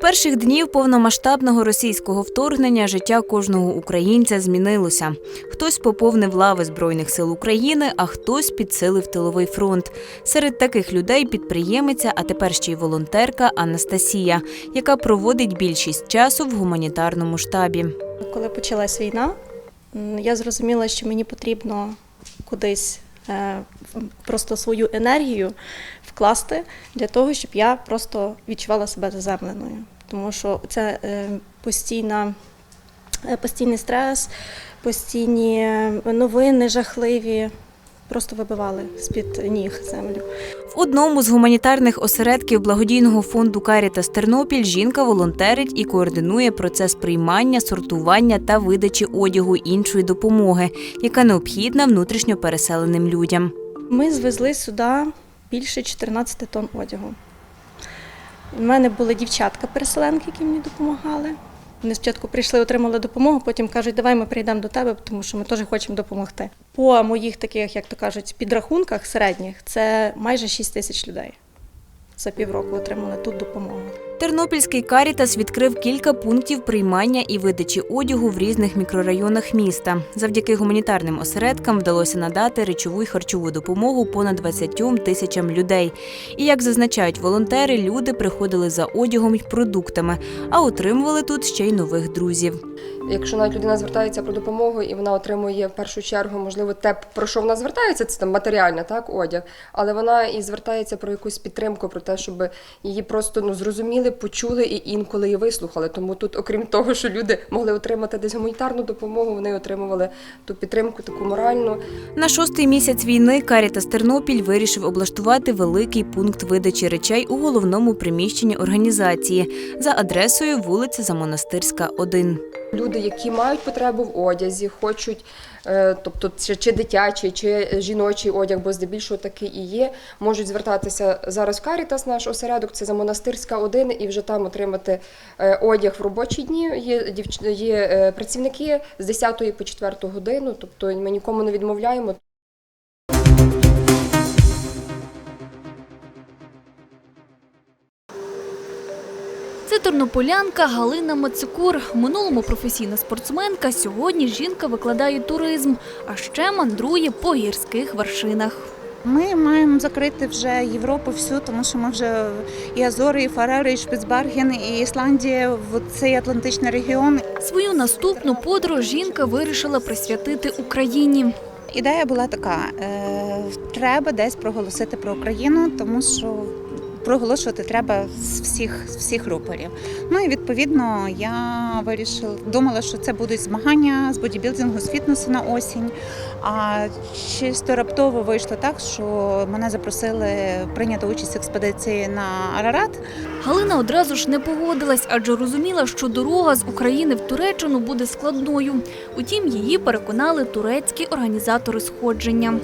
перших днів повномасштабного російського вторгнення життя кожного українця змінилося. Хтось поповнив лави Збройних сил України, а хтось підсилив тиловий фронт. Серед таких людей підприємиця, а тепер ще й волонтерка Анастасія, яка проводить більшість часу в гуманітарному штабі. Коли почалась війна, я зрозуміла, що мені потрібно кудись е, просто свою енергію вкласти для того, щоб я просто відчувала себе заземленою. Тому що це е, постійна, е, постійний стрес, постійні новини жахливі. Просто вибивали з-під ніг землю. В одному з гуманітарних осередків благодійного фонду Карітас Тернопіль жінка волонтерить і координує процес приймання, сортування та видачі одягу іншої допомоги, яка необхідна внутрішньо переселеним людям. Ми звезли сюди більше 14 тонн одягу. У мене були дівчатка-переселенки, які мені допомагали. Вони спочатку прийшли, отримали допомогу, потім кажуть, давай ми прийдемо до тебе, тому що ми теж хочемо допомогти. По моїх таких, як то кажуть, підрахунках середніх, це майже 6 тисяч людей за півроку отримали тут допомогу. Тернопільський Карітас відкрив кілька пунктів приймання і видачі одягу в різних мікрорайонах міста. Завдяки гуманітарним осередкам вдалося надати речову й харчову допомогу понад 20 тисячам людей. І як зазначають волонтери, люди приходили за одягом й продуктами, а отримували тут ще й нових друзів. Якщо навіть людина звертається про допомогу і вона отримує в першу чергу, можливо, те, про що вона звертається, це там матеріальне, так, одяг, але вона і звертається про якусь підтримку, про те, щоб її просто ну зрозуміли, почули і інколи і вислухали. Тому тут, окрім того, що люди могли отримати десь гуманітарну допомогу, вони отримували ту підтримку, таку моральну. На шостий місяць війни Карітас Тернопіль вирішив облаштувати великий пункт видачі речей у головному приміщенні організації за адресою вулиця Замонастирська, 1. Люди, які мають потребу в одязі, хочуть, е, тобто чи, чи дитячий, чи жіночий одяг, бо здебільшого такий і є, можуть звертатися зараз в Карітас, наш осередок, це за монастирська 1, і вже там отримати е, одяг в робочі дні. Є, є е, працівники з 10 по 4 годину, тобто ми нікому не відмовляємо. Це тернополянка Галина Мацикур. В минулому професійна спортсменка. Сьогодні жінка викладає туризм, а ще мандрує по гірських вершинах. Ми маємо закрити вже Європу всю, тому що ми вже і Азори, і Фарери, і Шпицберген, і Ісландія в цей Атлантичний регіон. Свою наступну подорож жінка вирішила присвятити Україні. Ідея була така: е, треба десь проголосити про Україну, тому що проголошувати треба з всіх з всіх рупорів. Ну і відповідно я вирішила, думала, що це будуть змагання з бодібілдингу, з фітнесу на осінь. А чисто раптово вийшло так, що мене запросили прийняти участь в експедиції на Арарат. Галина одразу ж не погодилась, адже розуміла, що дорога з України в Туреччину буде складною. Утім, її переконали турецькі організатори сходження.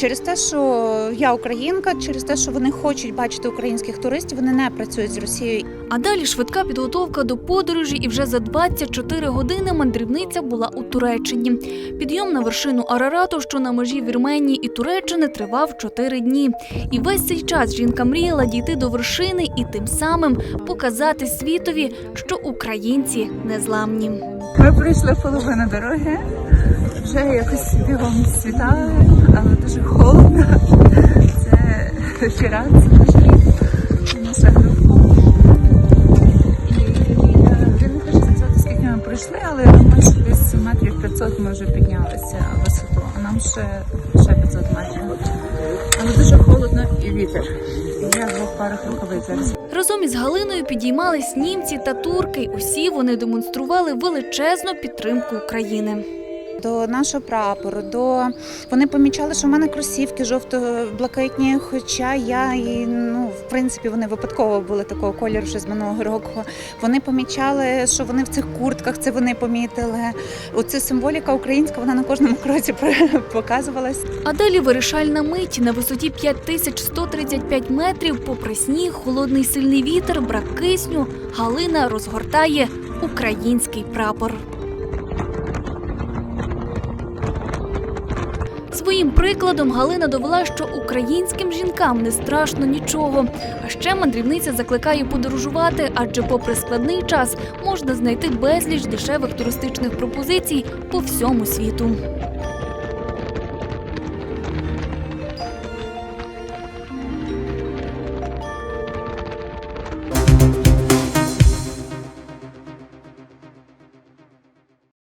Через те, що я українка, через те, що вони хочуть бачити українських туристів, вони не працюють з Росією. А далі швидка підготовка до подорожі, і вже за 24 години мандрівниця була у Туреччині. Підйом на вершину Арарату, що на межі Вірменії і Туреччини, тривав 4 дні. І весь цей час жінка мріяла дійти до вершини і тим самим показати світові, що українці незламні. Ми пройшли половину дороги, вже якось бігом світає, але дуже холодно. Це Фірат, це наш рік, наша група. І я не хочу сказати, скільки ми пройшли, але я думаю, десь метрів 500 ми вже піднялися висоту, а нам ще, ще 500 метрів. Але дуже холодно і вітер. Я двох парах рукавиць. Разом із Галиною підіймались німці та турки. Усі вони демонстрували величезну підтримку України. До нашого прапору, до вони помічали, що в мене кросівки жовто-блакитні, хоча я і ну в принципі вони випадково були такого кольору ще з минулого року. Вони помічали, що вони в цих куртках, це вони помітили. Оця символіка українська, вона на кожному кроці показувалась. А далі вирішальна мить на висоті 5135 метрів, попри сніг, холодний сильний вітер, брак кисню. Галина розгортає український прапор. Своїм прикладом Галина довела, що українським жінкам не страшно нічого. А ще мандрівниця закликає подорожувати, адже, попри складний час, можна знайти безліч дешевих туристичних пропозицій по всьому світу.